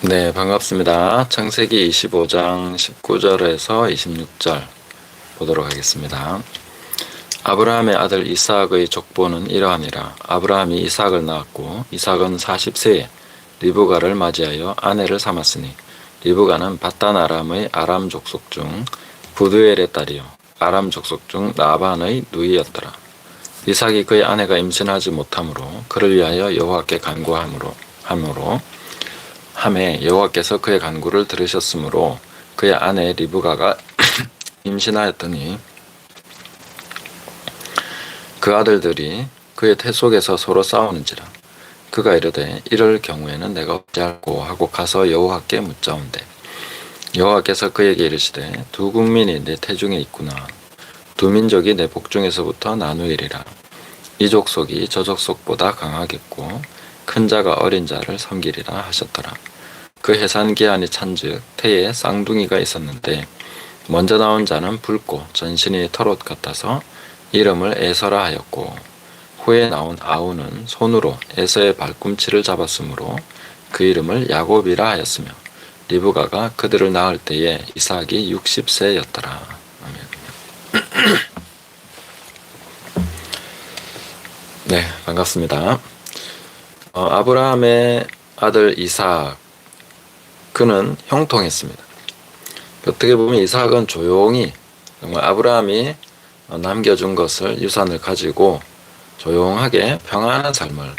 네, 반갑습니다. 창세기 25장 19절에서 26절 보도록 하겠습니다. 아브라함의 아들 이삭의 족보는 이러하니라. 아브라함이 이삭을 낳았고 이삭은 40세에 리브가를 맞이하여 아내를 삼았으니 리브가는 바단 아람의 아람 족속 중 부두엘의 딸이요 아람 족속 중 라반의 누이였더라. 이삭이 그의 아내가 임신하지 못하므로 그를 위하여 여호와께 간구함으로 함으로 함에 여호와께서 그의 간구를 들으셨으므로 그의 아내 리브가가 임신하였더니 그 아들들이 그의 태 속에서 서로 싸우는지라. 그가 이르되 이럴 경우에는 내가 어찌할꼬 하고 가서 여호와께 묻자온대. 여호와께서 그에게 이르시되 두 국민이 내 태중에 있구나. 두 민족이 내 복중에서부터 나누이리라. 이 족속이 저 족속보다 강하겠고 큰 자가 어린 자를 섬기리라 하셨더라. 그 해산 기한이 찬즉 태에 쌍둥이가 있었는데 먼저 나온 자는 붉고 전신이 털옷 같아서 이름을 에서라 하였고 후에 나온 아우는 손으로 에서의 발꿈치를 잡았으므로 그 이름을 야곱이라 하였으며 리브가가 그들을 낳을 때에 이삭이 60세였더라. 아멘. 네, 반갑습니다. 어, 아브라함의 아들 이삭 그는 형통했습니다. 어떻게 보면 이삭은 조용히 정말 아브라함이 남겨준 것을 유산을 가지고 조용하게 평안한 삶을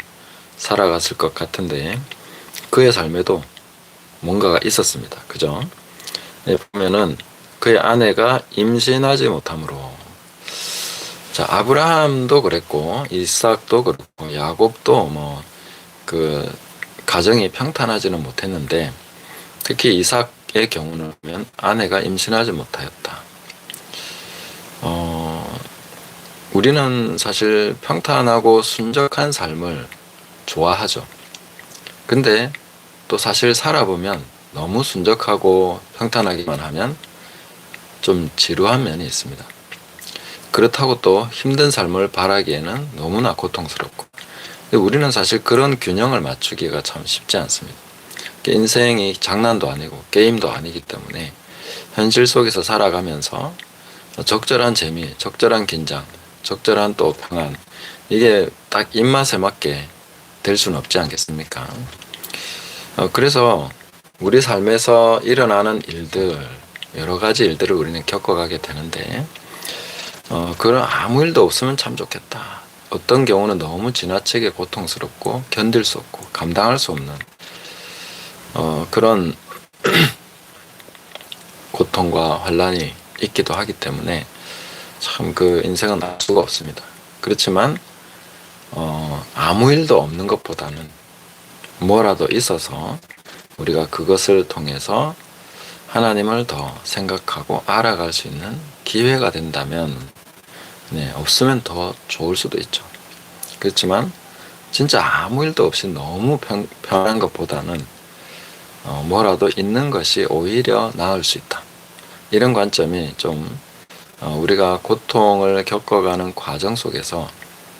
살아갔을 것 같은데 그의 삶에도 뭔가가 있었습니다. 그죠? 네, 보면은 그의 아내가 임신하지 못함으로 자 아브라함도 그랬고 이삭도 그렇고 야곱도 뭐 그 가정이 평탄하지는 못했는데 특히 이삭의 경우는 아내가 임신하지 못하였다. 어, 우리는 사실 평탄하고 순적한 삶을 좋아하죠. 근데 또 사실 살아보면 너무 순적하고 평탄하기만 하면 좀 지루한 면이 있습니다. 그렇다고 또 힘든 삶을 바라기에는 너무나 고통스럽고 우리는 사실 그런 균형을 맞추기가 참 쉽지 않습니다. 인생이 장난도 아니고 게임도 아니기 때문에 현실 속에서 살아가면서 적절한 재미, 적절한 긴장, 적절한 또 평안 이게 딱 입맛에 맞게 될 수는 없지 않겠습니까? 어, 그래서 우리 삶에서 일어나는 일들 여러 가지 일들을 우리는 겪어가게 되는데 어, 그런 아무 일도 없으면 참 좋겠다. 어떤 경우는 너무 지나치게 고통스럽고 견딜 수 없고 감당할 수 없는 어, 그런 고통과 환란이 있기도 하기 때문에 참 그 인생은 알 수가 없습니다. 그렇지만 어, 아무 일도 없는 것보다는 뭐라도 있어서 우리가 그것을 통해서 하나님을 더 생각하고 알아갈 수 있는 기회가 된다면 네, 없으면 더 좋을 수도 있죠. 그렇지만 진짜 아무 일도 없이 너무 편, 편한 것보다는 어, 뭐라도 있는 것이 오히려 나을 수 있다. 이런 관점이 좀 어, 우리가 고통을 겪어가는 과정 속에서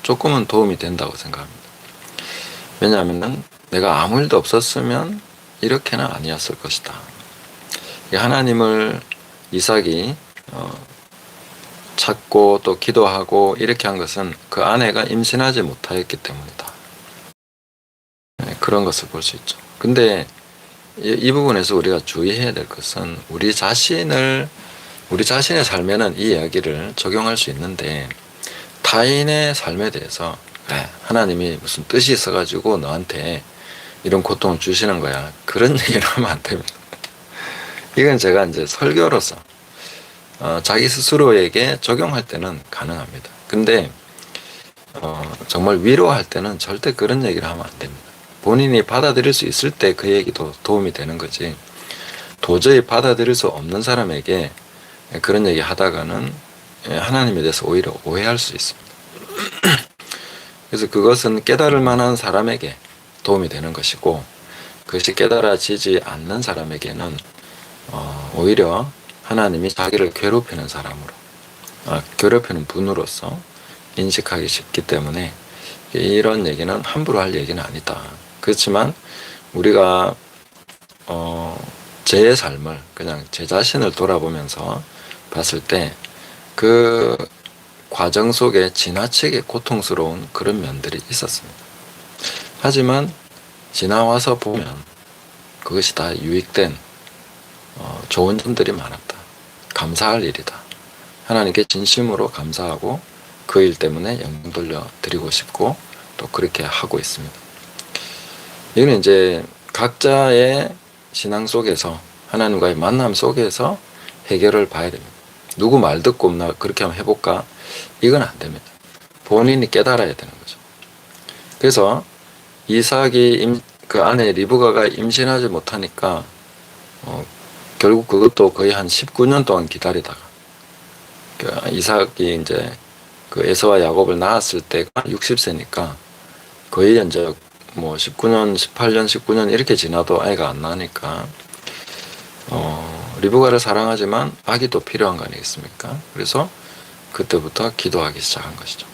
조금은 도움이 된다고 생각합니다. 왜냐하면 내가 아무 일도 없었으면 이렇게는 아니었을 것이다. 하나님을 이삭이 어, 찾고 또 기도하고 이렇게 한 것은 그 아내가 임신하지 못하였기 때문이다. 네, 그런 것을 볼 수 있죠. 근데 이, 이 부분에서 우리가 주의해야 될 것은 우리 자신을 우리 자신의 삶에는 이 이야기를 적용할 수 있는데 타인의 삶에 대해서 그래, 하나님이 무슨 뜻이 있어가지고 너한테 이런 고통을 주시는 거야. 그런 얘기를 하면 안 됩니다. 이건 제가 이제 설교로서 어, 자기 스스로에게 적용할 때는 가능합니다. 근데 어, 정말 위로할 때는 절대 그런 얘기를 하면 안 됩니다. 본인이 받아들일 수 있을 때 그 얘기도 도움이 되는 거지. 도저히 받아들일 수 없는 사람에게 그런 얘기 하다가는 하나님에 대해서 오히려 오해할 수 있습니다. 그래서 그것은 깨달을 만한 사람에게 도움이 되는 것이고 그것이 깨달아지지 않는 사람에게는 어, 오히려 하나님이 자기를 괴롭히는 사람으로, 아, 괴롭히는 분으로서 인식하기 쉽기 때문에 이런 얘기는 함부로 할 얘기는 아니다. 그렇지만 우리가 어, 제 삶을 그냥 제 자신을 돌아보면서 봤을 때 그 과정 속에 지나치게 고통스러운 그런 면들이 있었습니다. 하지만 지나와서 보면 그것이 다 유익된 어, 좋은 점들이 많았다. 감사할 일이다. 하나님께 진심으로 감사하고 그 일 때문에 영광 돌려 드리고 싶고 또 그렇게 하고 있습니다. 이거는 이제 각자의 신앙 속에서 하나님과의 만남 속에서 해결을 봐야 됩니다. 누구 말 듣고 나 그렇게 한번 해볼까? 이건 안 됩니다. 본인이 깨달아야 되는 거죠. 그래서 이삭이 임, 그 아내 리브가가 임신하지 못하니까 어, 결국 그것도 거의 한 19년 동안 기다리다가 그 이삭이 이제 그 에서와 야곱을 낳았을 때가 60세니까 거의 이제 뭐 19년, 18년, 19년 이렇게 지나도 아이가 안 나니까 어, 리브가를 사랑하지만 아기 도 필요한 거 아니겠습니까? 그래서 그때부터 기도하기 시작한 것이죠.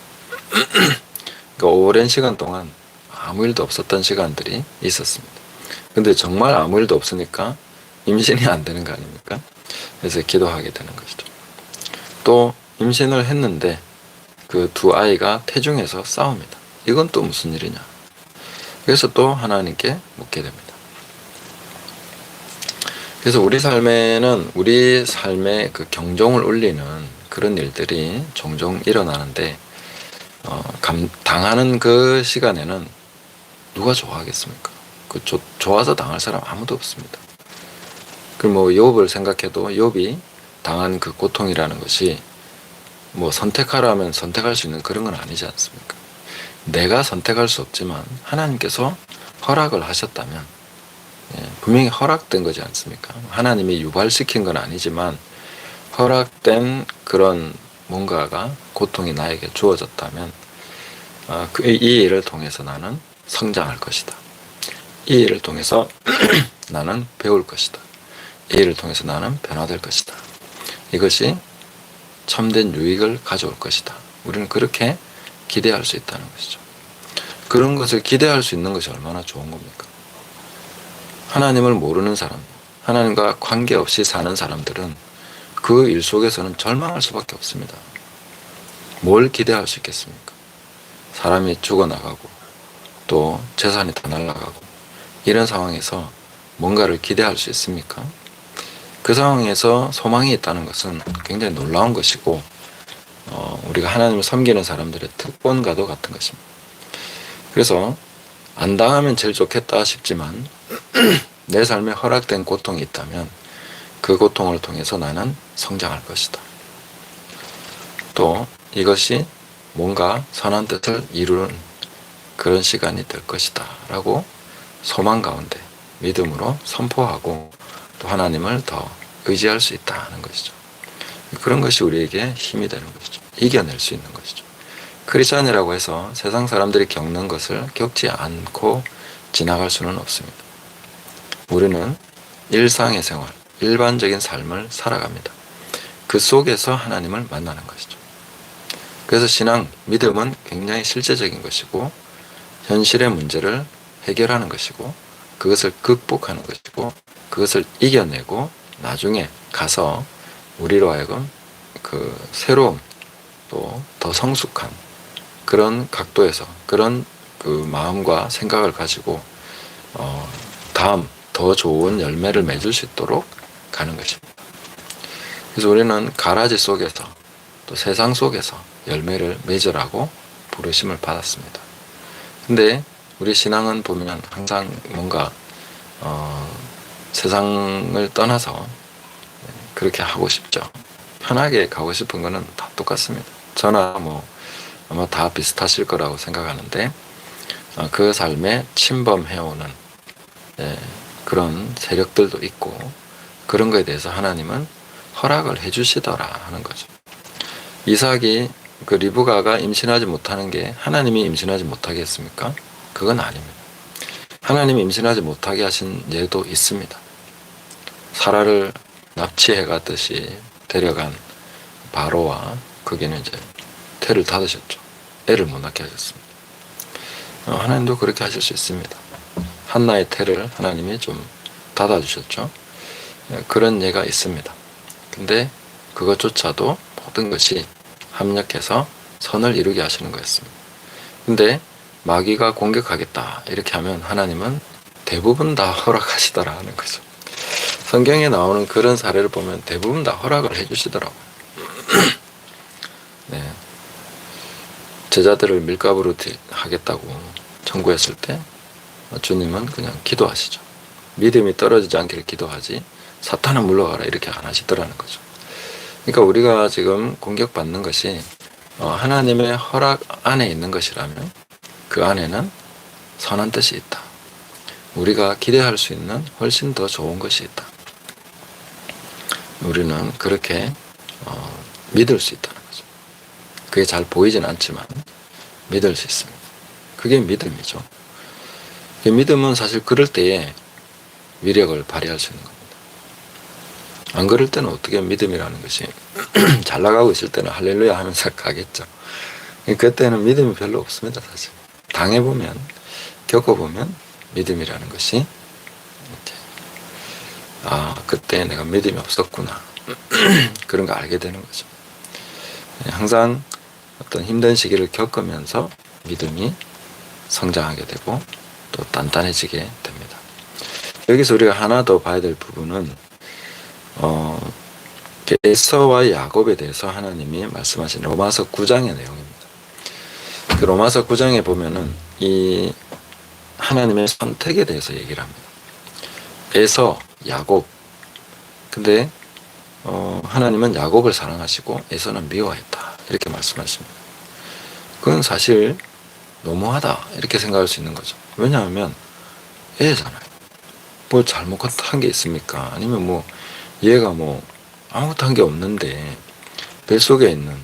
그러니까 오랜 시간 동안 아무 일도 없었던 시간들이 있었습니다. 근데 정말 아무 일도 없으니까 임신이 안 되는 거 아닙니까? 그래서 기도하게 되는 것이죠. 또 임신을 했는데 그 두 아이가 태중에서 싸웁니다. 이건 또 무슨 일이냐? 그래서 또 하나님께 묻게 됩니다. 그래서 우리 삶에는 우리 삶의 그 경종을 울리는 그런 일들이 종종 일어나는데 어, 감, 당하는 그 시간에는 누가 좋아하겠습니까? 그 조, 좋아서 당할 사람 아무도 없습니다. 그뭐 욥을 생각해도 욥이 당한 그 고통이라는 것이 뭐 선택하라면 선택할 수 있는 그런 건 아니지 않습니까? 내가 선택할 수 없지만 하나님께서 허락을 하셨다면 예, 분명히 허락된 거지 않습니까? 하나님이 유발시킨 건 아니지만 허락된 그런 뭔가가 고통이 나에게 주어졌다면 아, 그, 이 일을 통해서 나는 성장할 것이다. 이 일을 통해서 나는 배울 것이다. 이 일을 통해서 나는 변화될 것이다. 이것이 참된 유익을 가져올 것이다. 우리는 그렇게 기대할 수 있다는 것이죠. 그런 것을 기대할 수 있는 것이 얼마나 좋은 겁니까? 하나님을 모르는 사람, 하나님과 관계없이 사는 사람들은 그 일 속에서는 절망할 수밖에 없습니다. 뭘 기대할 수 있겠습니까? 사람이 죽어나가고 또 재산이 다 날아가고 이런 상황에서 뭔가를 기대할 수 있습니까? 그 상황에서 소망이 있다는 것은 굉장히 놀라운 것이고 어, 우리가 하나님을 섬기는 사람들의 특권과도 같은 것입니다. 그래서 안 당하면 제일 좋겠다 싶지만 내 삶에 허락된 고통이 있다면 그 고통을 통해서 나는 성장할 것이다. 또 이것이 뭔가 선한 뜻을 이루는 그런 시간이 될 것이다. 라고 소망 가운데 믿음으로 선포하고 또 하나님을 더 의지할 수 있다는 것이죠. 그런 것이 우리에게 힘이 되는 것이죠. 이겨낼 수 있는 것이죠. 크리스천이라고 해서 세상 사람들이 겪는 것을 겪지 않고 지나갈 수는 없습니다. 우리는 일상의 생활, 일반적인 삶을 살아갑니다. 그 속에서 하나님을 만나는 것이죠. 그래서 신앙, 믿음은 굉장히 실제적인 것이고, 현실의 문제를 해결하는 것이고, 그것을 극복하는 것이고, 그것을 이겨내고, 나중에 가서 우리로 하여금 그 새로운 또 더 성숙한 그런 각도에서 그런 그 마음과 생각을 가지고 어 다음 더 좋은 열매를 맺을 수 있도록 가는 것입니다. 그래서 우리는 가라지 속에서 또 세상 속에서 열매를 맺으라고 부르심을 받았습니다. 근데 우리 신앙은 보면 항상 뭔가 어 세상을 떠나서 그렇게 하고 싶죠. 편하게 가고 싶은 거는 다 똑같습니다. 저나 뭐 아마 다 비슷하실 거라고 생각하는데 어, 그 삶에 침범해오는 예, 그런 세력들도 있고 그런 거에 대해서 하나님은 허락을 해주시더라 하는 거죠. 이삭이 그 리브가가 임신하지 못하는 게 하나님이 임신하지 못하게 했습니까? 그건 아닙니다. 하나님이 임신하지 못하게 하신 예도 있습니다. 사라를 납치해 가듯이 데려간 바로와 거기는 이제 태를 닫으셨죠. 애를 못 낳게 하셨습니다. 어, 하나님도 그렇게 하실 수 있습니다. 한나의 태를 하나님이 좀 닫아주셨죠. 예, 그런 예가 있습니다. 근데 그것조차도 모든 것이 합력해서 선을 이루게 하시는 거였습니다. 근데 마귀가 공격하겠다 이렇게 하면 하나님은 대부분 다 허락하시더라 하는 거죠. 성경에 나오는 그런 사례를 보면 대부분 다 허락을 해주시더라고요. 네. 제자들을 밀가부로 하겠다고 청구했을 때 주님은 그냥 기도하시죠. 믿음이 떨어지지 않기를 기도하지 사탄은 물러가라 이렇게 안 하시더라는 거죠. 그러니까 우리가 지금 공격받는 것이 어, 하나님의 허락 안에 있는 것이라면 그 안에는 선한 뜻이 있다. 우리가 기대할 수 있는 훨씬 더 좋은 것이 있다. 우리는 그렇게 어, 믿을 수 있다는 거죠. 그게 잘 보이진 않지만 믿을 수 있습니다. 그게 믿음이죠. 그 믿음은 사실 그럴 때에 위력을 발휘할 수 있는 겁니다. 안 그럴 때는 어떻게 믿음이라는 것이 잘 나가고 있을 때는 할렐루야 하면서 가겠죠. 그때는 믿음이 별로 없습니다, 사실. 당해보면, 겪어보면 믿음이라는 것이 아, 그때 내가 믿음이 없었구나. 그런 거 알게 되는 거죠. 네, 항상 어떤 힘든 시기를 겪으면서 믿음이 성장하게 되고 또 단단해지게 됩니다. 여기서 우리가 하나 더 봐야 될 부분은 어, 에서와 야곱에 대해서 하나님이 말씀하신 로마서 9장의 내용입니다. 그 로마서 9장에 보면은 이 하나님의 선택에 대해서 얘기를 합니다. 에서, 야곱. 근데 어, 하나님은 야곱을 사랑하시고 에서는 미워했다. 이렇게 말씀하십니다. 그건 사실 너무하다. 이렇게 생각할 수 있는 거죠. 왜냐하면 애잖아요. 뭐 잘못한 게 있습니까? 아니면 뭐 얘가 뭐 아무것도 한 게 없는데 뱃속에 있는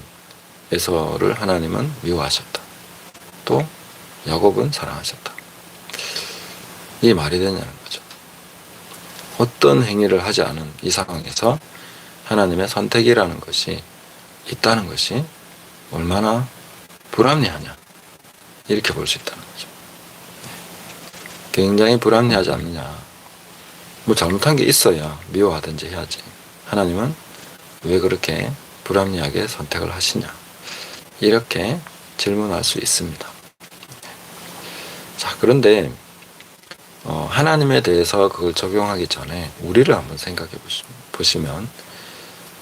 에서를 하나님은 미워하셨다. 또 야곱은 사랑하셨다. 이게 말이 되냐는. 어떤 행위를 하지 않은 이 상황에서 하나님의 선택이라는 것이 있다는 것이 얼마나 불합리하냐. 이렇게 볼 수 있다는 거죠. 굉장히 불합리하지 않느냐. 뭐 잘못한 게 있어야 미워하든지 해야지. 하나님은 왜 그렇게 불합리하게 선택을 하시냐. 이렇게 질문할 수 있습니다. 자, 그런데 어, 하나님에 대해서 그걸 적용하기 전에 우리를 한번 생각해 보시면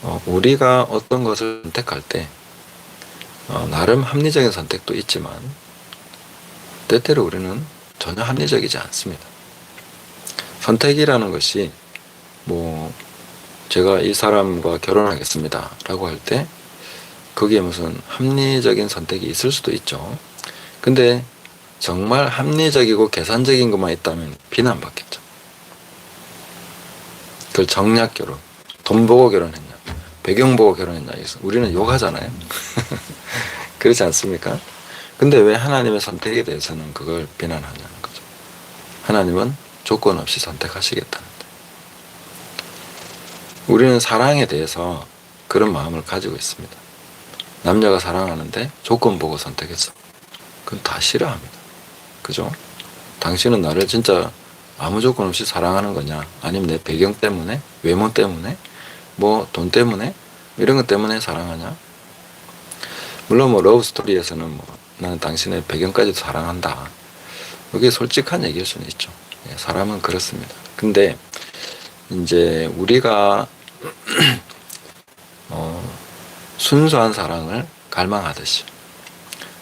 어, 우리가 어떤 것을 선택할 때 어, 나름 합리적인 선택도 있지만 때때로 우리는 전혀 합리적이지 않습니다. 선택이라는 것이 뭐 제가 이 사람과 결혼하겠습니다 라고 할 때 거기에 무슨 합리적인 선택이 있을 수도 있죠. 근데 정말 합리적이고 계산적인 것만 있다면 비난받겠죠. 그걸 정략 결혼, 돈 보고 결혼했냐, 배경 보고 결혼했냐, 우리는 욕하잖아요. 그렇지 않습니까? 근데 왜 하나님의 선택에 대해서는 그걸 비난하냐는 거죠. 하나님은 조건 없이 선택하시겠다는데. 우리는 사랑에 대해서 그런 마음을 가지고 있습니다. 남녀가 사랑하는데 조건 보고 선택했어. 그건 다 싫어합니다. 그죠? 당신은 나를 진짜 아무 조건 없이 사랑하는 거냐? 아니면 내 배경 때문에? 외모 때문에? 뭐 돈 때문에? 이런 것 때문에 사랑하냐? 물론 뭐 러브 스토리에서는 뭐 나는 당신의 배경까지도 사랑한다. 그게 솔직한 얘기일 수는 있죠. 예, 사람은 그렇습니다. 근데 이제 우리가 어, 순수한 사랑을 갈망하듯이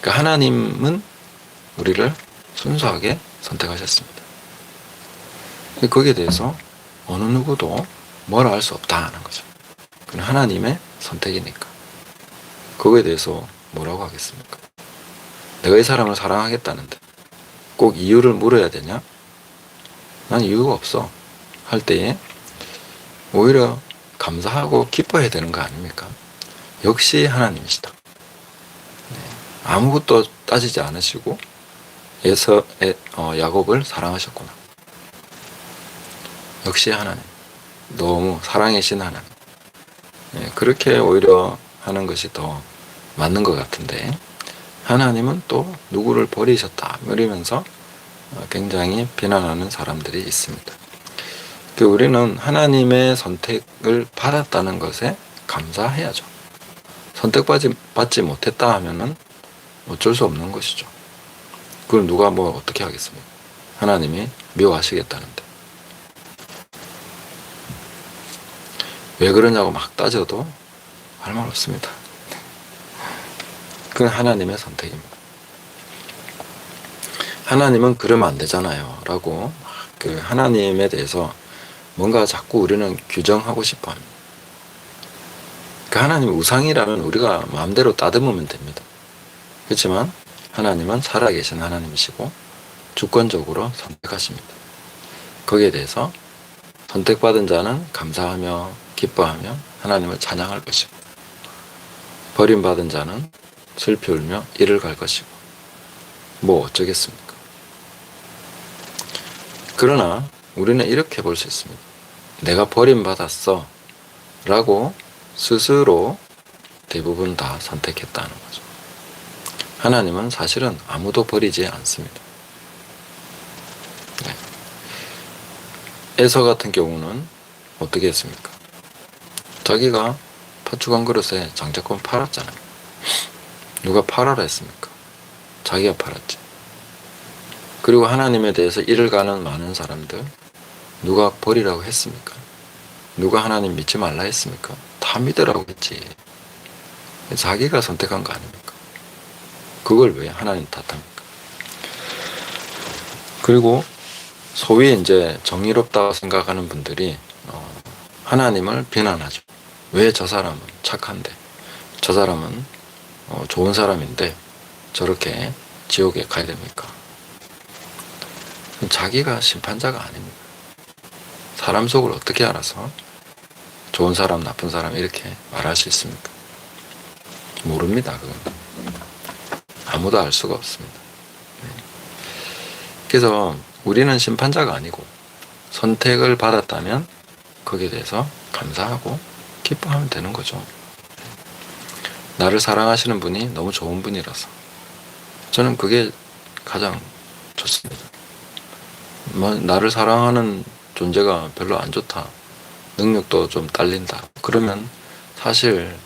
그러니까 하나님은 우리를 순수하게 선택하셨습니다. 거기에 대해서 어느 누구도 뭐라 할 수 없다 하는 거죠. 그건 하나님의 선택이니까. 그거에 대해서 뭐라고 하겠습니까? 내가 이 사람을 사랑하겠다는데 꼭 이유를 물어야 되냐? 난 이유가 없어. 할 때에 오히려 감사하고 기뻐해야 되는 거 아닙니까? 역시 하나님이시다. 네. 아무것도 따지지 않으시고 에서 에, 어, 야곱을 사랑하셨구나. 역시 하나님. 너무 사랑이신 하나님. 네, 그렇게 오히려 하는 것이 더 맞는 것 같은데 하나님은 또 누구를 버리셨다 이러면서 어, 굉장히 비난하는 사람들이 있습니다. 그 우리는 하나님의 선택을 받았다는 것에 감사해야죠. 선택받지 받지 못했다 하면은 어쩔 수 없는 것이죠. 그걸 누가 뭐 어떻게 하겠습니까? 하나님이 미워하시겠다는데. 왜 그러냐고 막 따져도 할 말 없습니다. 그건 하나님의 선택입니다. 하나님은 그러면 안 되잖아요. 라고 그 하나님에 대해서 뭔가 자꾸 우리는 규정하고 싶어 합니다. 그 하나님 우상이라면 우리가 마음대로 따듬으면 됩니다. 그렇지만 하나님은 살아계신 하나님이시고 주권적으로 선택하십니다. 거기에 대해서 선택받은 자는 감사하며 기뻐하며 하나님을 찬양할 것이고 버림받은 자는 슬피 울며 이를 갈 것이고 뭐 어쩌겠습니까? 그러나 우리는 이렇게 볼 수 있습니다. 내가 버림받았어 라고 스스로 대부분 다 선택했다는 거죠. 하나님은 사실은 아무도 버리지 않습니다. 네. 에서 같은 경우는 어떻게 했습니까? 자기가 파축한 그릇에 장자권 팔았잖아요. 누가 팔아라 했습니까? 자기가 팔았지. 그리고 하나님에 대해서 일을 가는 많은 사람들 누가 버리라고 했습니까? 누가 하나님 믿지 말라 했습니까? 다 믿으라고 했지. 자기가 선택한 거 아닙니까? 그걸 왜 하나님 탓합니까? 그리고 소위 이제 정의롭다고 생각하는 분들이 어, 하나님을 비난하죠. 왜 저 사람은 착한데, 저 사람은 어, 좋은 사람인데 저렇게 지옥에 가야 됩니까? 자기가 심판자가 아닙니다. 사람 속을 어떻게 알아서 좋은 사람, 나쁜 사람 이렇게 말할 수 있습니까? 모릅니다. 그건 아무도 알 수가 없습니다. 네. 그래서 우리는 심판자가 아니고 선택을 받았다면 거기에 대해서 감사하고 기뻐하면 되는 거죠. 나를 사랑하시는 분이 너무 좋은 분이라서 저는 그게 가장 좋습니다. 뭐 나를 사랑하는 존재가 별로 안 좋다. 능력도 좀 딸린다. 그러면 사실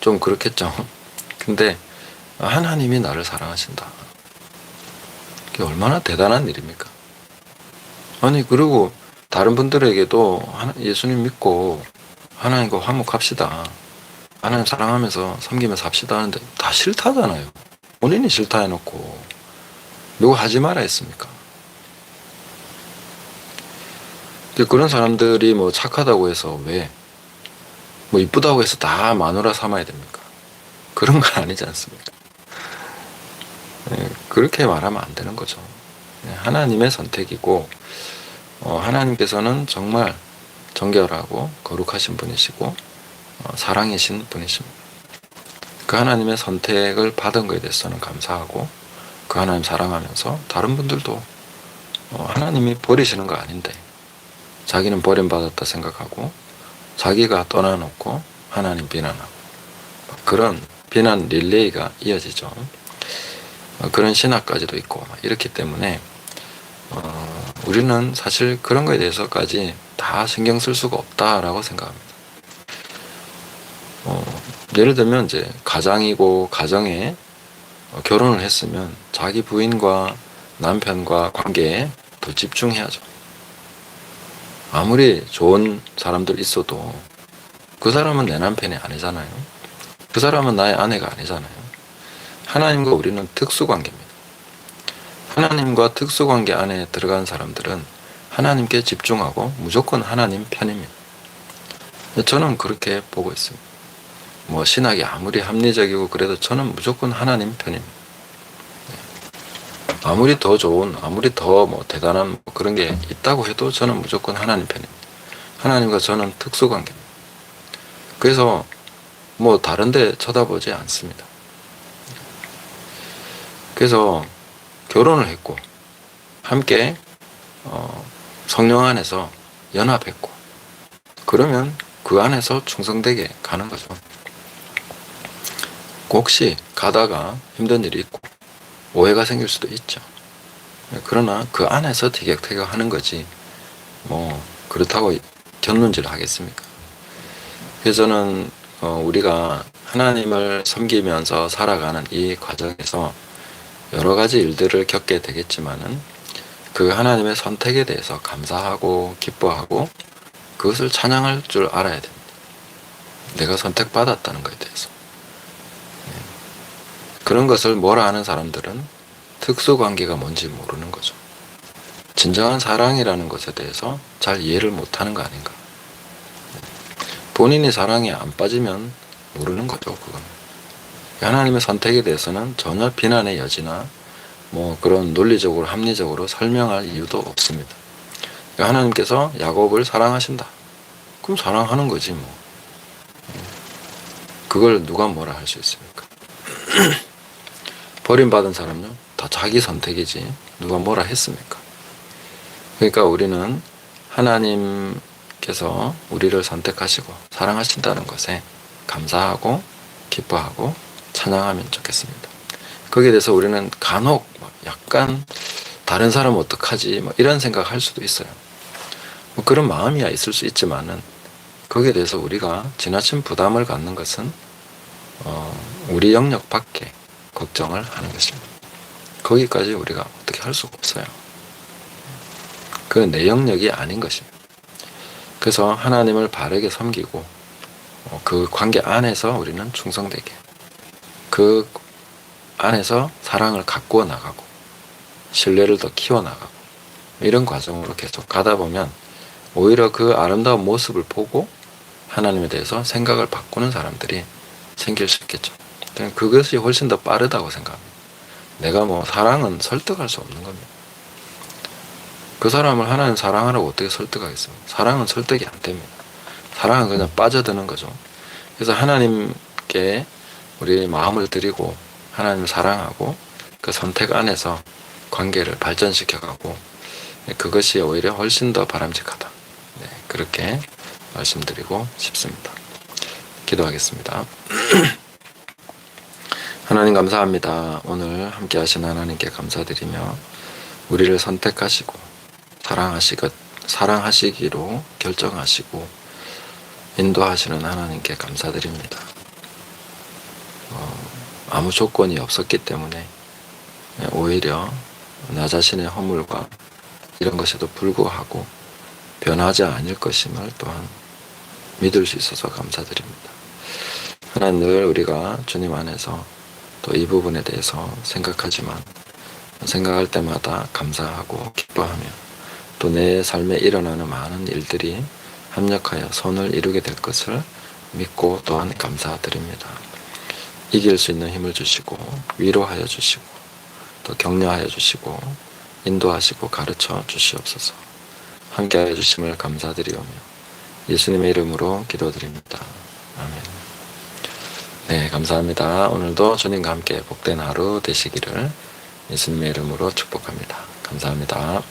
좀 그렇겠죠. 근데 하나님이 나를 사랑하신다. 그게 얼마나 대단한 일입니까? 아니, 그리고 다른 분들에게도 예수님 믿고 하나님과 화목합시다. 하나님 사랑하면서 섬기면서 삽시다 하는데 다 싫다잖아요. 본인이 싫다 해놓고 누구 하지 마라 했습니까? 그런 사람들이 뭐 착하다고 해서 왜, 뭐 이쁘다고 해서 다 마누라 삼아야 됩니까? 그런 건 아니지 않습니까? 네, 그렇게 말하면 안 되는 거죠. 네, 하나님의 선택이고, 어, 하나님께서는 정말 정결하고 거룩하신 분이시고, 어, 사랑이신 분이십니다. 그 하나님의 선택을 받은 것에 대해서는 감사하고, 그 하나님 사랑하면서 다른 분들도 어, 하나님이 버리시는 거 아닌데, 자기는 버림받았다 생각하고 자기가 떠나놓고 하나님 비난하고 그런 비난 릴레이가 이어지죠. 어, 그런 신학까지도 있고 이렇기 때문에 어, 우리는 사실 그런 거에 대해서까지 다 신경 쓸 수가 없다라고 생각합니다. 어, 예를 들면 이제 가장이고 가정에 어, 결혼을 했으면 자기 부인과 남편과 관계에 더 집중해야죠. 아무리 좋은 사람들 있어도 그 사람은 내 남편이 아니잖아요. 그 사람은 나의 아내가 아니잖아요. 하나님과 우리는 특수관계입니다. 하나님과 특수관계 안에 들어간 사람들은 하나님께 집중하고 무조건 하나님 편입니다. 저는 그렇게 보고 있습니다. 뭐 신학이 아무리 합리적이고 그래도 저는 무조건 하나님 편입니다. 아무리 더 좋은, 아무리 더 뭐 대단한 뭐 그런 게 있다고 해도 저는 무조건 하나님 편입니다. 하나님과 저는 특수관계입니다. 그래서 뭐 다른데 쳐다보지 않습니다. 그래서 결혼을 했고 함께 어, 성령 안에서 연합했고 그러면 그 안에서 충성되게 가는 거죠. 혹시 가다가 힘든 일이 있고 오해가 생길 수도 있죠. 그러나 그 안에서 티격태격 하는 거지, 뭐, 그렇다고 견눈질 하겠습니까? 그래서 저는 어, 우리가 하나님을 섬기면서 살아가는 이 과정에서 여러 가지 일들을 겪게 되겠지만은 그 하나님의 선택에 대해서 감사하고 기뻐하고 그것을 찬양할 줄 알아야 됩니다. 내가 선택받았다는 것에 대해서. 네. 그런 것을 뭐라 하는 사람들은 특수관계가 뭔지 모르는 거죠. 진정한 사랑이라는 것에 대해서 잘 이해를 못하는 거 아닌가. 본인이 사랑에 안 빠지면 모르는 거죠, 그건. 하나님의 선택에 대해서는 전혀 비난의 여지나 뭐 그런 논리적으로 합리적으로 설명할 이유도 없습니다. 하나님께서 야곱을 사랑하신다. 그럼 사랑하는 거지 뭐. 그걸 누가 뭐라 할 수 있습니까? 버림받은 사람요? 다 자기 선택이지 누가 뭐라 했습니까? 그러니까 우리는 하나님께서 우리를 선택하시고 사랑하신다는 것에 감사하고 기뻐하고 찬양하면 좋겠습니다. 거기에 대해서 우리는 간혹 막 약간 다른 사람 어떡하지 뭐 이런 생각할 수도 있어요. 뭐 그런 마음이야 있을 수 있지만은 거기에 대해서 우리가 지나친 부담을 갖는 것은 어, 우리 영역 밖에 걱정을 하는 것입니다. 거기까지 우리가 어떻게 할 수가 없어요. 그 내 영역이 아닌 것입니다. 그래서 하나님을 바르게 섬기고 어, 그 관계 안에서 우리는 충성되게 그 안에서 사랑을 가꾸어 나가고 신뢰를 더 키워 나가고 이런 과정으로 계속 가다 보면 오히려 그 아름다운 모습을 보고 하나님에 대해서 생각을 바꾸는 사람들이 생길 수 있겠죠. 그것이 훨씬 더 빠르다고 생각합니다. 내가 뭐 사랑은 설득할 수 없는 겁니다. 그 사람을 하나님 사랑하라고 어떻게 설득하겠습니까? 사랑은 설득이 안 됩니다. 사랑은 그냥 빠져드는 거죠. 그래서 하나님께 우리 마음을 드리고 하나님을 사랑하고 그 선택 안에서 관계를 발전시켜 가고 그것이 오히려 훨씬 더 바람직하다. 네, 그렇게 말씀드리고 싶습니다. 기도하겠습니다. 하나님 감사합니다. 오늘 함께 하신 하나님께 감사드리며 우리를 선택하시고 사랑하시고 사랑하시기로 결정하시고 인도하시는 하나님께 감사드립니다. 어, 아무 조건이 없었기 때문에 오히려 나 자신의 허물과 이런 것에도 불구하고 변하지 않을 것임을 또한 믿을 수 있어서 감사드립니다. 하나님 늘 우리가 주님 안에서 또 이 부분에 대해서 생각하지만 생각할 때마다 감사하고 기뻐하며 또 내 삶에 일어나는 많은 일들이 합력하여 선을 이루게 될 것을 믿고 또한 감사드립니다. 이길 수 있는 힘을 주시고 위로하여 주시고 또 격려하여 주시고 인도하시고 가르쳐 주시옵소서. 함께하여 주심을 감사드리오며 예수님의 이름으로 기도드립니다. 아멘. 네, 감사합니다. 오늘도 주님과 함께 복된 하루 되시기를 예수님의 이름으로 축복합니다. 감사합니다.